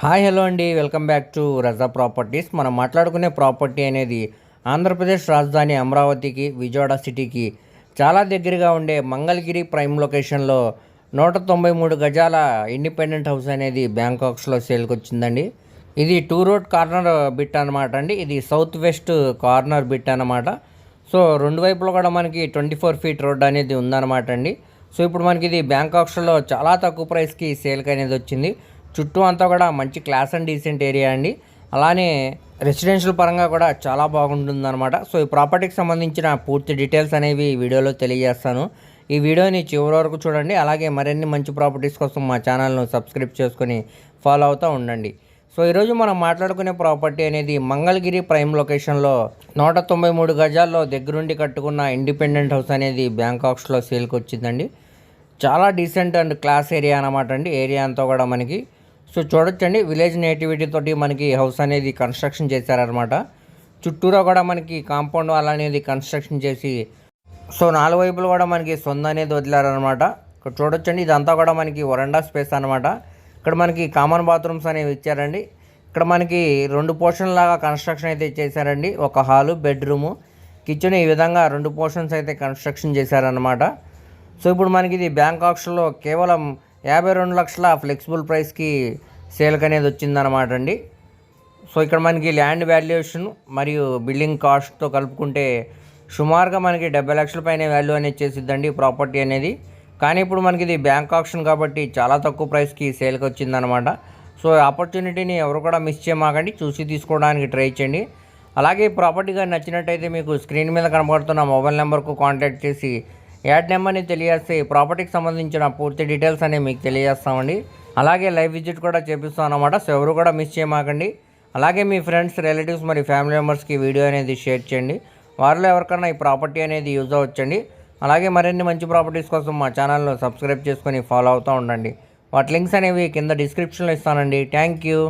Hi hello అండి. Welcome back to Raza properties. మనం మాట్లాడుకునే ప్రాపర్టీ అనేది ఆంధ్రప్రదేశ్ రాజధాని అమరావతికి విజయవాడ సిటీకి చాలా దగ్గరగా ఉండే మంగళగిరి ప్రైమ్ లొకేషన్లో నూట తొంభై మూడు గజాల ఇండిపెండెంట్ హౌస్ అనేది బ్యాంకాక్స్లో సేల్కి వచ్చిందండి ఇది టూ రోడ్ కార్నర్ బిట్ అనమాట అండి. ఇది సౌత్ వెస్ట్ కార్నర్ బిట్ అనమాట సో రెండు వైపులో కూడా మనకి ట్వంటీ ఫోర్ ఫీట్ రోడ్ అనేది ఉందన్నమాట అండి. సో ఇప్పుడు మనకి ఇది బ్యాంకాక్స్లో చాలా తక్కువ ప్రైస్కి సేల్కి అనేది వచ్చింది. చుట్టూ అంతా కూడా మంచి క్లాస్ అండ్ డీసెంట్ ఏరియా అండి. అలానే రెసిడెన్షియల్ పరంగా కూడా చాలా బాగుంటుందన్నమాట. సో ఈ ప్రాపర్టీకి సంబంధించిన పూర్తి డీటెయిల్స్ అనేవి వీడియోలో తెలియజేస్తాను. ఈ వీడియోని చివరి వరకు చూడండి. అలాగే మరిన్ని మంచి ప్రాపర్టీస్ కోసం మా ఛానల్ను సబ్స్క్రైబ్ చేసుకొని ఫాలో అవుతూ ఉండండి. సో ఈరోజు మనం మాట్లాడుకునే ప్రాపర్టీ అనేది మంగళగిరి ప్రైమ్ లొకేషన్లో నూట తొంభై మూడు గజాల్లో దగ్గరుండి కట్టుకున్న ఇండిపెండెంట్ హౌస్ అనేది బ్యాంకాక్స్లో సేల్కి వచ్చిందండి చాలా డీసెంట్ అండ్ క్లాస్ ఏరియా అనమాట అండి. ఏరియా అంతా కూడా మనకి సో చూడొచ్చండి విలేజ్ నేటివిటీ తోటి మనకి హౌస్ అనేది కన్స్ట్రక్షన్ చేశారనమాట చుట్టూరా కూడా మనకి కాంపౌండ్ వాల్ అనేది కన్స్ట్రక్షన్ చేసి సో నాలుగు వైపులు కూడా మనకి సొంత అనేది వదిలారనమాట ఇక్కడ చూడొచ్చండి ఇదంతా కూడా మనకి వరండా స్పేస్ అనమాట ఇక్కడ మనకి కామన్ బాత్రూమ్స్ అనేవి ఇచ్చారండి. ఇక్కడ మనకి రెండు పోర్షన్ లాగా కన్స్ట్రక్షన్ అయితే చేశారండి. ఒక హాలు బెడ్రూము కిచెన్ ఈ విధంగా రెండు పోర్షన్స్ అయితే కన్స్ట్రక్షన్ చేశారనమాట సో ఇప్పుడు మనకి ఇది బ్యాంక్ ఆప్షన్లో కేవలం యాభై రెండు లక్షల ఫ్లెక్సిబుల్ ప్రైస్కి సేల్కి అనేది వచ్చిందనమాట అండి. సో ఇక్కడ మనకి ల్యాండ్ వాల్యుయేషన్ మరియు బిల్డింగ్ కాస్ట్తో కలుపుకుంటే సుమారుగా మనకి డెబ్బై లక్షల పైన వాల్యూ అనేది చేసిద్దండి ప్రాపర్టీ అనేది. కానీ ఇప్పుడు మనకి ఇది బ్యాంక్ ఆప్షన్ కాబట్టి చాలా తక్కువ ప్రైస్కి సేల్కి వచ్చిందనమాట సో ఆపర్చునిటీని ఎవరు కూడా మిస్ చేయమాకండి చూసి తీసుకోవడానికి ట్రై చేయండి. అలాగే ప్రాపర్టీగా ప్రాపర్టీ కానీ నచ్చినట్టయితే మీకు స్క్రీన్ మీద కనబడుతున్న మొబైల్ నెంబర్కు కాంటాక్ట్ చేసి యాడ్ నెంబర్ని తెలియజేస్తే ప్రాపర్టీకి సంబంధించిన పూర్తి డీటెయిల్స్ అనేవి మీకు తెలియజేస్తామండి. అలాగే లైవ్ విజిట్ కూడా చేపిస్తాం అనమాట సో ఎవరు కూడా మిస్ చేయమాకండి. అలాగే మీ ఫ్రెండ్స్ రిలేటివ్స్ మరి ఫ్యామిలీ మెంబర్స్కి వీడియో అనేది షేర్ చేయండి. వారిలో ఎవరికైనా ఈ ప్రాపర్టీ అనేది యూజ్ అవ్వచ్చండి. అలాగే మరిన్ని మంచి ప్రాపర్టీస్ కోసం మా ఛానల్ను సబ్స్క్రైబ్ చేసుకొని ఫాలో అవుతూ ఉండండి. వాటి లింక్స్ అనేవి కింద డిస్క్రిప్షన్లో ఇస్తానండి. Thank you.